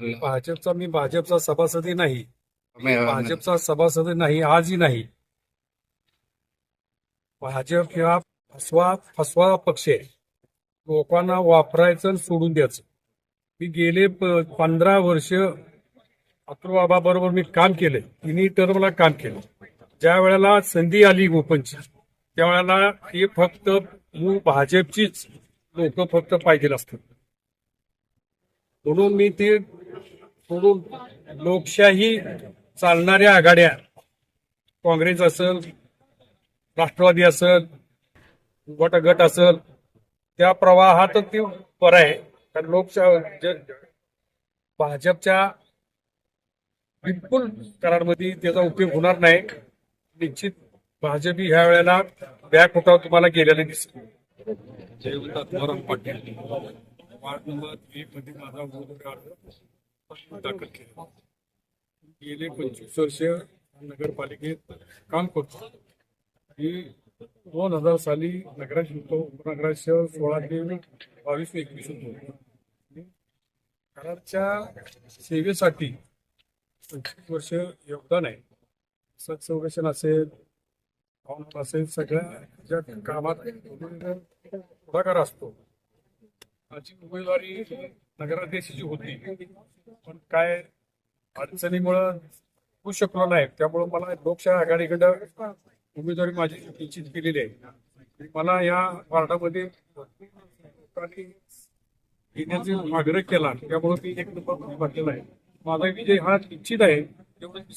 भाजपचा मी भाजपचा सभासदही नाही. भाजपचा सभासद नाही आजही नाही. भाजप हा फसवा फसवा पक्ष. आहे लोकांना वापरायचं सोडून द्यायचं. मी गेले पंधरा वर्ष अतुलबाबा बरोबर मी काम केले. तिन्ही टर्मला काम केलं. ज्या वेळेला संधी आली ओपनची त्यावेळेला हे फक्त मूळ भाजपचीच लोक फक्त पाहिजे असतात. म्हणून मी ते सोडून लोकशाही चालणाऱ्या आघाड्या काँग्रेस असेल राष्ट्रवादी असेल गट गट असेल त्या प्रवाहात ती बरं आहे. कारण लोकशाही भाजपच्या बिलकुल करारमध्ये त्याचा उपयोग होणार नाही. निश्चित भाजप ह्या वेळेला बॅक उठाव तुम्हाला गेलेले दिसतो. जयवंत पाटील. वार्ड नंबर एकमध्ये माझा उमेदवारी अर्ज दाखल केला. गेले पंचवीस वर्ष नगरपालिकेत काम करतो. ही दोन हजार साली नगराध्यक्ष होतो. उपनगराध्यक्ष सोळा ते बावीस एकवीस होतो. कराडच्या सेवेसाठी पंचवीस वर्ष योगदान आहे. सत संरक्षण असेल असेल सगळ्या ज्या कामात पुढाकार असतो. माझी उमेदवारी नगराध्यक्षाची होती. पण काय अडचणीमुळं होऊ शकलो नाही. त्यामुळं मला लोकशाही आघाडीकडं उमेदवारी माझी निश्चित केलेली आहे. मला या वार्डामध्ये येण्याचा आग्रह केला. त्यामुळे मी एक नंबर भरलेला आहे. माझा विजय हा निश्चित आहे तेवढं मी